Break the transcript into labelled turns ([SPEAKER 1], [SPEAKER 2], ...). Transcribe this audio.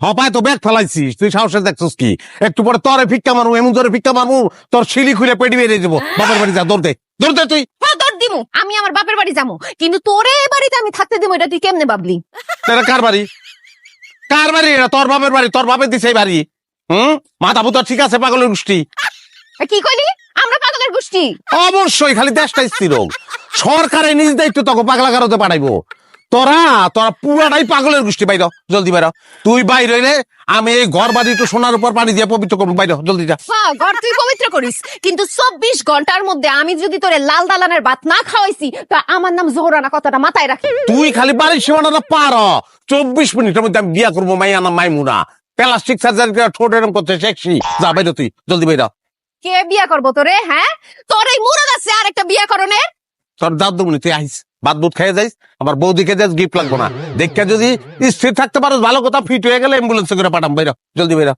[SPEAKER 1] হপায় তো ব্যাগ ফেলাইছিস তুই সাহসে দেখছিস কি? একটু পরে তোরে ভিক্ষা মারু এমন তোরে ভিক্ষা মারু তোর শিলি খুলে পেটি বেরিয়ে যাব বাবার বাড়ি যা দৌড় দে। দৌড় দে তুই।
[SPEAKER 2] হ্যাঁ তোর দিমু। আমি আমার বাপের বাড়ি যাব কিন্তু তোরে এ বাড়িতে আমি থাকতে দিমু এটা তুই কেমনে ভাবলি?
[SPEAKER 1] এটা কার বাড়ি? কার বাড়ি এটা তোর বাপের বাড়ি তোর বাপের দিছে এই বাড়ি। হুম? মাথা পুতো ঠিক আছে পাগলের গোষ্ঠী?
[SPEAKER 2] কি কইলি? আমরা পাগলের গোষ্ঠী।
[SPEAKER 1] অবশ্যই খালি দেশটা স্থির হোক। সরকারে নিজ দায়িত্ব তোকে পাগলা কারোতে পাঠাইবো। তোরা তোরা পুরাটাই পাগলের গোষ্ঠী বাইর জলদি বাইর তুই বাইর হইলে আমি এই ঘর বাড়ি একটু সোনার উপর পানি দিয়ে পবিত্র করব বাইর জলদি যা।
[SPEAKER 2] হ্যাঁ ঘর তুই পবিত্র করিস কিন্তু চব্বিশ ঘণ্টার মধ্যে আমি যদি তোরে লাল দালানের ভাত না খাওয়াইছি তা আমার নাম জোহরানা কথাটা মাথায় রাখি।
[SPEAKER 1] তুই খালি বাড়ির সীমানাটা পার। চব্বিশ মিনিটের মধ্যে আমি বিয়া করব মাইয়া নাম মাইমুনা। প্লাস্টিক সার্জারি করে ঠোঁট এরম করতে শেখছি। যা বাইর তুই জলদি বাইর
[SPEAKER 2] কে বিয়া করব তোরে হ্যাঁ? তোর এই মুরগ আছে আর একটা বিয়া করণের?
[SPEAKER 1] তোর দাদু মনি তুই আইস। বাদ বুত খেয়ে যাইস আমার বৌদিকে যাইস গিফট লাগবো না দেখে যদি স্থির থাকতে পারো ভালো কথা ফিট হয়ে গেলে অ্যাম্বুলেন্সে করে পাঠাম বাইর জলদি বাইর হ।